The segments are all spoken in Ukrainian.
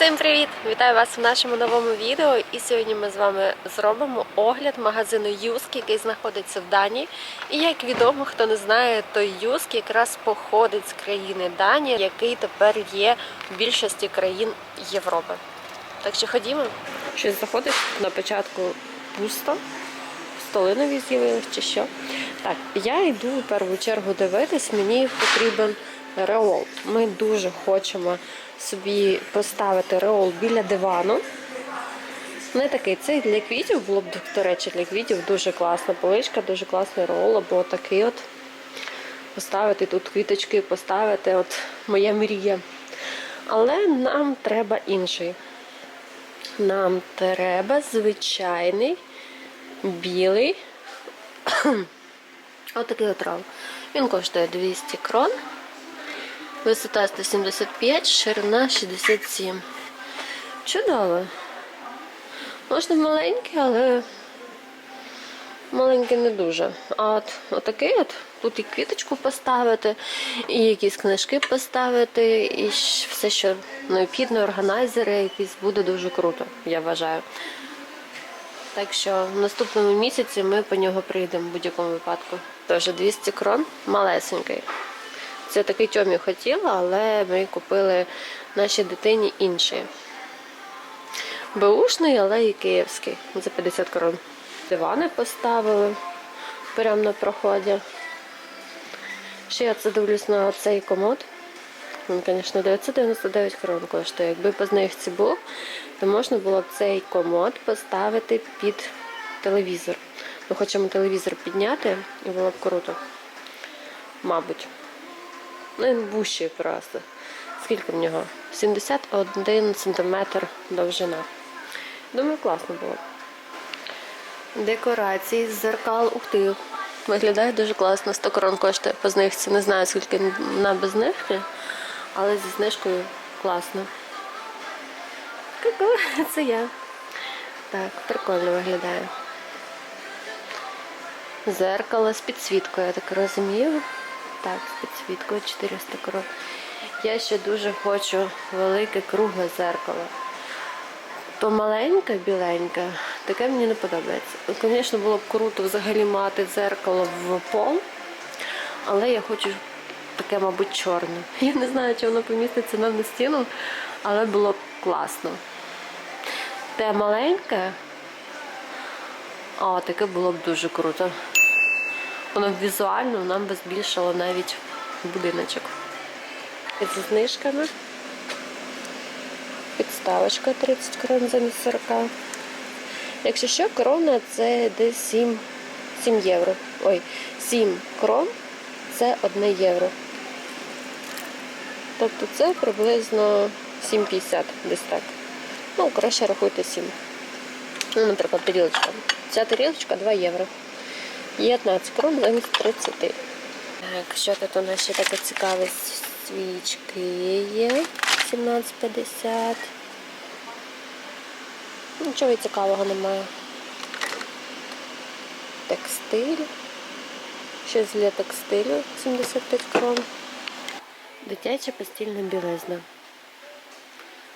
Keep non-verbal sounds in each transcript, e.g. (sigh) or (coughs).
Всім привіт! Вітаю вас в нашому новому відео. І сьогодні ми з вами зробимо огляд магазину Юск, який знаходиться в Данії. І як відомо, хто не знає, то Юск якраз походить з країни Данія, який тепер є в більшості країн Європи. Так що ходімо. Щось заходить на початку пусто. Столи нові чи що. Так, я йду в першу чергу дивитись, мені потрібен реол. Ми дуже хочемо собі поставити реол біля дивану. Не такий, це для квітів було б, до речі, для квітів дуже класна поличка, дуже класний реол, або такий от. Поставити тут квіточки, поставити, от моя мрія. Але нам треба інший. Нам треба звичайний білий. (coughs) Отакий от рол. Він коштує 200 крон. Висота 175, ширина 67. Чудово. Можна маленький, але маленький не дуже. А от отакий от, тут і квіточку поставити, і якісь книжки поставити, і все, що необхідно, органайзери якісь буде дуже круто, я вважаю. Так що в наступному місяці ми по нього прийдемо в будь-якому випадку. Тож 200 крон малесенький. Це такий тьомі хотіла, але ми купили нашій дитині інший. Беушний, але і київський. За 50 крон. Дивани поставили прямо на проході. Ще я це дивлюсь на цей комод. Він, звісно, 999 крон коштує. Якби по знижці був, то можна було б цей комод поставити під телевізор. Ми хочемо телевізор підняти і було б круто. Мабуть. Ну, він вущий просто. Скільки в нього? 71 см довжина. Думаю, класно було. Декорації з зеркал. Ух ти. Виглядає дуже класно. 100 крон коштує по знижці. Не знаю, скільки на без знижки, але зі знижкою класно. Ку-ку, (laughs) це я. Так, прикольно виглядає. Зеркало з підсвіткою, я так розумію. Так, з підсвіткою 400 крон. Я ще дуже хочу велике кругле зеркало. То маленьке, біленьке, таке мені не подобається. Звісно, було б круто взагалі мати дзеркало в пол, але я хочу таке, мабуть, чорне. Я не знаю, чи воно поміститься нам на стіну, але було б класно. Те маленьке, а таке було б дуже круто. Воно візуально нам би збільшило навіть будиночок. Зі знижками. Підставочка 30 крон замість 40. Якщо що, крона це десь 7, 7 євро. Ой, 7 крон це 1 євро. Тобто це приблизно 7,50 десь так. Ну, краще рахуйте 7. Ну, наприклад, тарілочка. Ця тарілочка 2 євро. 15 крон замість 30. Так, що тут у нас ще таке цікаве? Свічки є. 17,50. Нічого цікавого немає. Текстиль. Щось для текстилю 75 крон. Дитяча постільна білизна.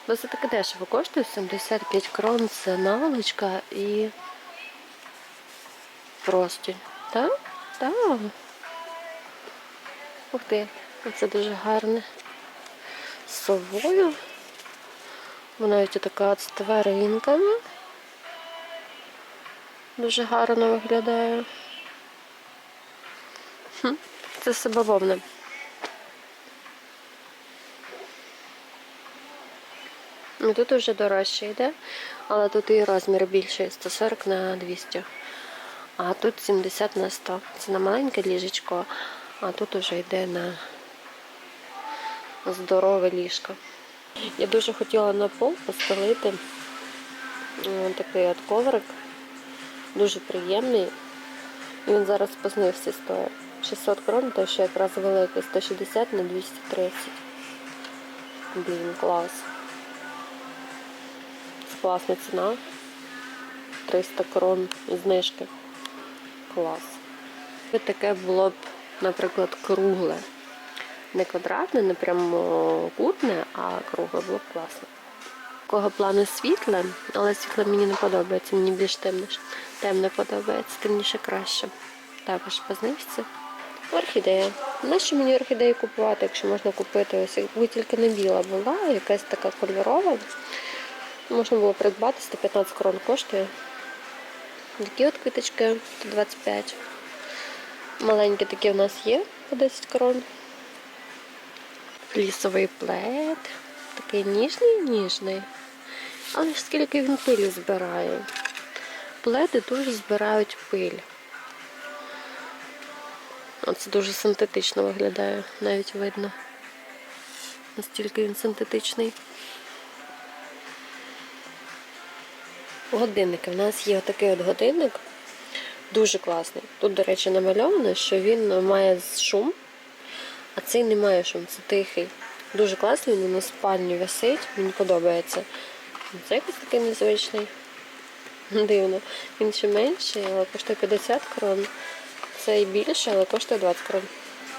Досить таки дешево коштує 75 крон. Це наволочка і простіль. Так? Так. Ух ти, це дуже гарне. З совою. Вона навіть така з тваринками. Дуже гарно виглядає. Це все бавовна. Ну, Тут вже дорожче йде, але тут і розмір більший 140 на 200. А тут 70 на 100. Це на маленьке ліжечко, а тут вже йде на здорове ліжко. Я дуже хотіла на пол постелити е, такий от коврик. Дуже приємний. Він зараз по знижці стоїть 600 крон, то що якраз великий, 160 на 230. Блін, клас. Це класна ціна. 300 крон знижки. Клас. Таке було б, наприклад, кругле. Не квадратне, не прямокутне, а кругле було б класно. такого плану світле, але світле мені не подобається, мені більш темне, темне подобається, темніше краще. Також по знижці. Орхідея. Нащо мені орхідеї купувати, якщо можна купити ось якби тільки не біла була, якась така кольорова. Можна було придбати, 115 крон коштує. Такі от квіточки 125. Маленькі такі в нас є по 10 крон. Лісовий плед. Такий ніжний, ніжний. Але ж скільки він пилі збирає. Пледи дуже збирають пиль. Оце дуже синтетично виглядає, навіть видно. Настільки він синтетичний. Годинники. У нас є отакий от годинник. Дуже класний. Тут, до речі, намальовано, що він має шум, а цей не має шум, це тихий. Дуже класний, він на спальні висить, мені подобається. Це якось такий незвичний. (laughs) Дивно. Він ще менший, але коштує 50 крон. Це і більше, але коштує 20 крон.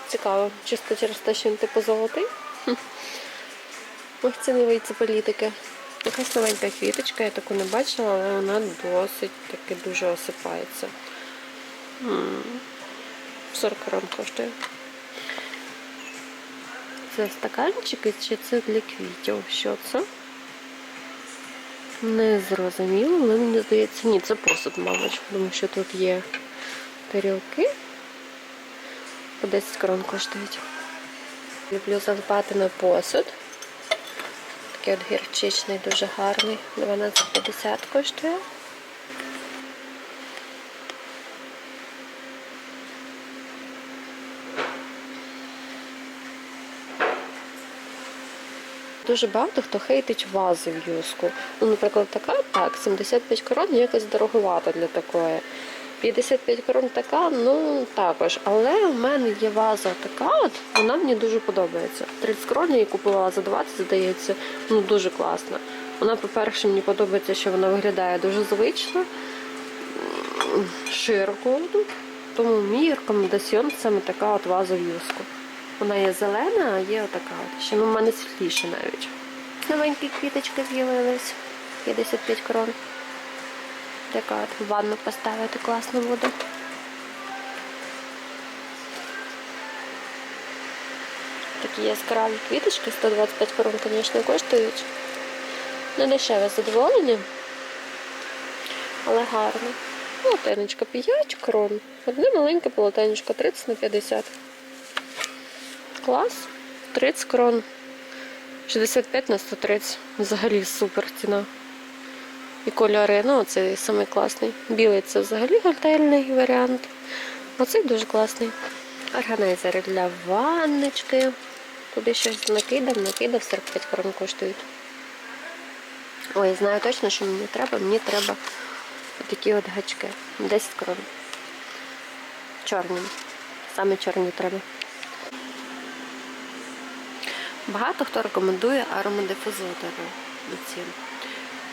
Цікаво. Чисто через те, що він типу золотий. (laughs) Ох, це політики. Якась новенька квіточка, я таку не бачила, але вона досить таки дуже осипається. 40 крон коштує. Це стаканчики чи це для квітів? Що це? Не зрозуміло, але мені здається, ні, це посуд, мабуть, тому що тут є тарілки. По 10 крон коштують. Люблю задбати на посуд. Такий от гірчичний, дуже гарний. 12,50 коштує. Дуже багато хто хейтить вази в юску. Ну, наприклад, така, так, 75 корон якось дороговато для такої. 55 корон така, ну також. Але в мене є ваза така, от, вона мені дуже подобається. 30 крон я її купувала за 20, здається, ну дуже класна. Вона, по-перше, мені подобається, що вона виглядає дуже звично, широко. Тому мій рекомендаціон саме така от ваза в юску. Вона є зелена, а є отака от. Ще ну, в мене світліше навіть. Новенькі квіточки з'явились. 55 крон. Така в ванну поставити класно буде. Такі яскраві квіточки, 125 крон, звісно, коштують. Не дешеве задоволення, але гарно. Полотенечко 5 крон. Одне маленьке полотенечко 30 на 50. Клас. 30 крон. 65 на 130. Взагалі супер ціна. І кольори, ну цей самий класний. Білий це взагалі готельний варіант. Оцей дуже класний. Органайзери для ванночки. Туди щось накидав, накидав, 45 крон коштують. Ой, знаю точно, що мені треба. Мені треба такі от гачки. 10 крон. Чорні. Саме чорні треба. Багато хто рекомендує аромадифузатори.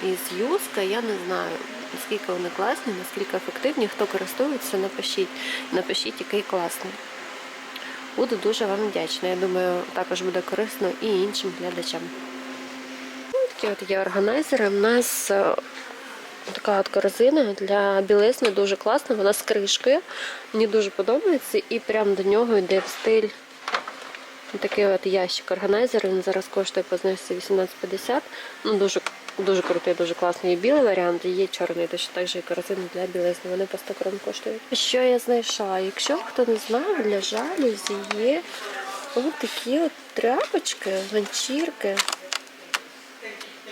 Із Юска я не знаю, наскільки вони класні, наскільки ефективні. Хто користується, напишіть. Напишіть, який класний. Буду дуже вам вдячна. Я думаю, також буде корисно і іншим глядачам. Ну, Такі от є органайзери. У нас е, така от корзина для білизни дуже класна, вона з кришкою. Мені дуже подобається і прямо до нього йде в стиль Такий от ящик органайзер, він зараз коштує по знижці 18,50. Ну, дуже, дуже крутий, дуже класний. Є білий варіант, і є чорний, точно так же і корзини для білизни. Вони по 100 крон коштують. Що я знайшла? Якщо хто не знав, для жалюзі є ось такі от тряпочки, ганчірки.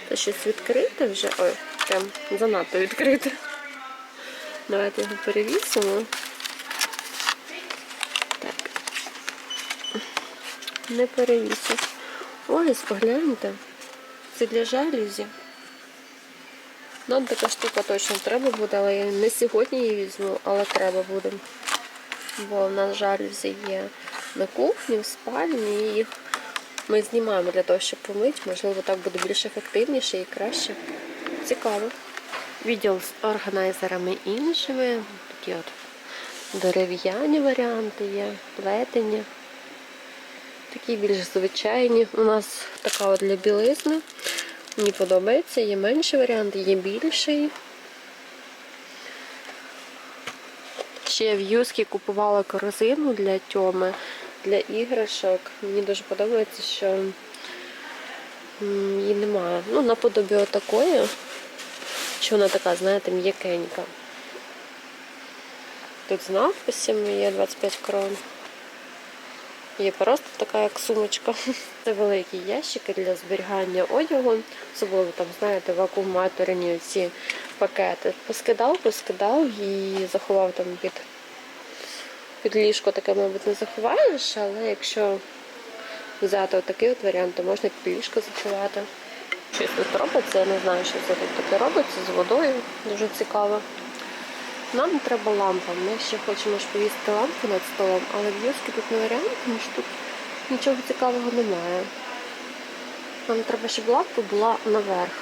Це щось відкрите вже. Ой, прям занадто відкрите. Давайте його перевісимо. Так. Не перевісив. Ось, погляньте. Це для жалюзі. Нам така штука точно треба буде, але я не сьогодні її візьму, але треба буде. Бо в нас жалюзі є на кухні, в спальні, і їх ми знімаємо для того, щоб помити. Можливо, так буде більш ефективніше і краще. Цікаво. Відділ з органайзерами іншими. Такі от дерев'яні варіанти є, плетені. Такі більш звичайні. У нас така от для білизни. Мені подобається, є менший варіант, є більший. Ще в Юскі купувала корзину для Тьоми, для іграшок. Мені дуже подобається, що її немає. Ну, наподобі отакої, що вона така, знаєте, м'якенька. Тут з надписями є 25 крон. Є просто така як сумочка. (laughs) Це великі ящики для зберігання одягу. Особливо там, знаєте, вакууматорні ці пакети. Поскидав, поскидав і заховав там під, під ліжко, таке, мабуть, не заховаєш, але якщо взяти отакий от варіант, то можна під ліжко заховати. Щось тут робиться, я не знаю, що це тут таке робиться з водою. Дуже цікаво. Нам не треба лампа. Ми ще хочемо ж повісити лампу над столом, але в Юскі тут не варіант, тому що тут нічого цікавого немає. Нам треба, щоб лампа була наверх.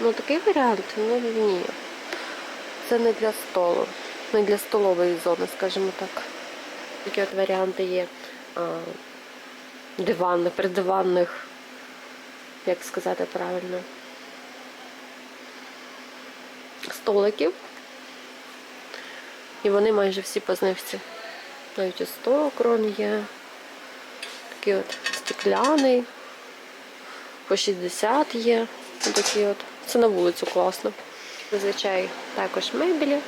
Ну такий варіант, ну ні. Це не для столу, не для столової зони, скажімо так. Такі от варіанти є а, диванних, придиванних, як сказати правильно, столиків. І вони майже всі по. Навіть і 100 крон є. Такий от стекляний. По 60 є. Отакі от. Це на вулицю класно. Зазвичай також мебелі,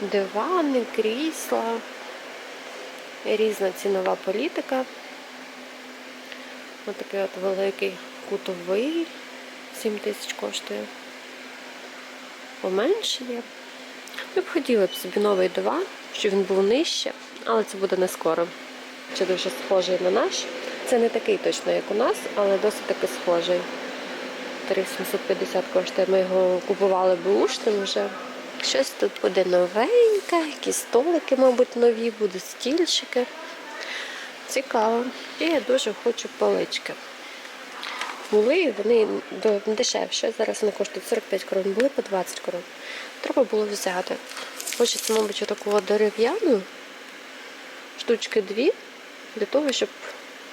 дивани, крісла. Різна цінова політика. Ось такий от великий кутовий. 7 тисяч коштує. Поменше є. Ми б хотіли б собі новий диван, щоб він був нижче, але це буде не скоро. Чи дуже схожий на наш. Це не такий точно, як у нас, але досить таки схожий. 3750 коштує. Ми його купували бушним вже. Щось тут буде новеньке, якісь столики, мабуть, нові, будуть стільчики. Цікаво. І я дуже хочу палички. Були вони дешевше. Зараз вони коштують 45 крон, були по 20 крон. Треба було взяти. Хочеться, мабуть, от дерев'яну, штучки дві, для того, щоб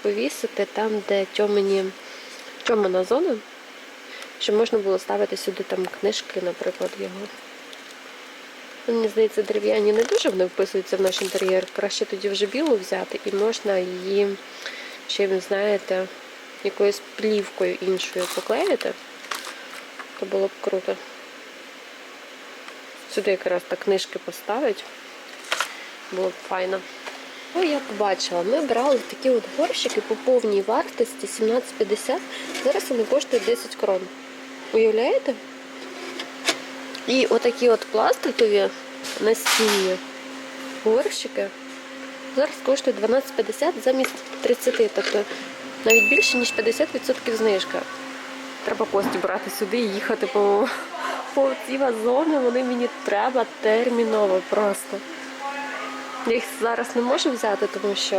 повісити там, де тьомані, тьомана зона, щоб можна було ставити сюди там книжки, наприклад, його. Мені здається, дерев'яні не дуже вони вписуються в наш інтер'єр. Краще тоді вже білу взяти і можна її ще, ви знаєте, якоюсь плівкою іншою поклеїти. То було б круто. Сюди якраз так книжки поставить. Було б файно. О, я побачила, ми брали такі от горщики по повній вартості 17,50. Зараз вони коштують 10 крон. Уявляєте? І отакі от пластикові настінні горщики зараз коштують 12,50 замість 30. Тобто навіть більше, ніж 50% знижка. Треба кості брати сюди і їхати по, по ці вазони. Вони мені треба терміново просто. Я їх зараз не можу взяти, тому що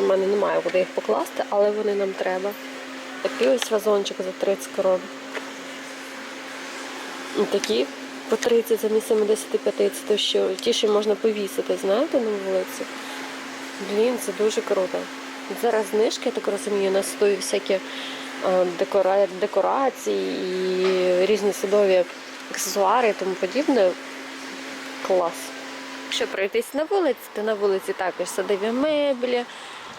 в мене немає куди їх покласти, але вони нам треба. Такий ось вазончик за 30 крон. Такі по 30 замість 75, це що ті, що можна повісити, знаєте, на вулиці. Блін, це дуже круто. Зараз знижки, я так розумію, на стої всякі е, декора... декорації і різні садові аксесуари і тому подібне. Клас. Якщо пройтись на вулиці, то на вулиці також садові меблі,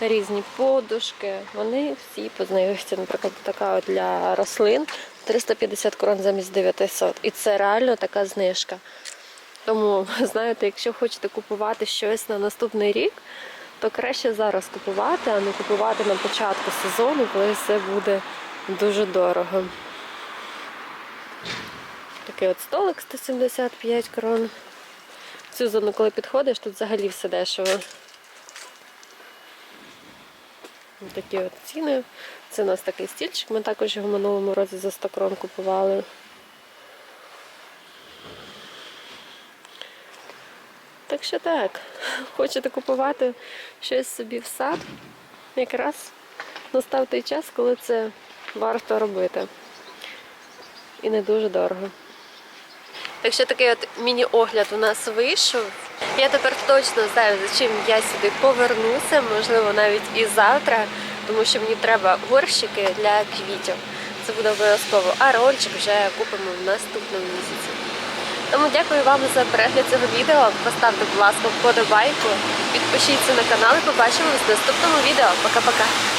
різні подушки. Вони всі познаються, наприклад, така для рослин 350 крон замість 900. І це реально така знижка. Тому, (laughs) знаєте, якщо хочете купувати щось на наступний рік, то краще зараз купувати, а не купувати на початку сезону, коли все буде дуже дорого. Такий от столик 175 крон. В цю зону, коли підходиш, тут взагалі все дешево. Ось Такі от ціни. Це у нас такий стільчик. Ми також його в минулому році за 100 крон купували. Так що так, хочете купувати щось собі в сад, якраз настав той час, коли це варто робити. І не дуже дорого. Так що такий от міні-огляд у нас вийшов. Я тепер точно знаю, за чим я сюди повернуся, можливо, навіть і завтра, тому що мені треба горщики для квітів. це буде обов'язково, а рольчик вже купимо в наступному місяці. Тому дякую вам за перегляд цього відео. Поставте, будь ласка, вподобайку, підпишіться на канал і побачимось в наступному відео. Пока-пока!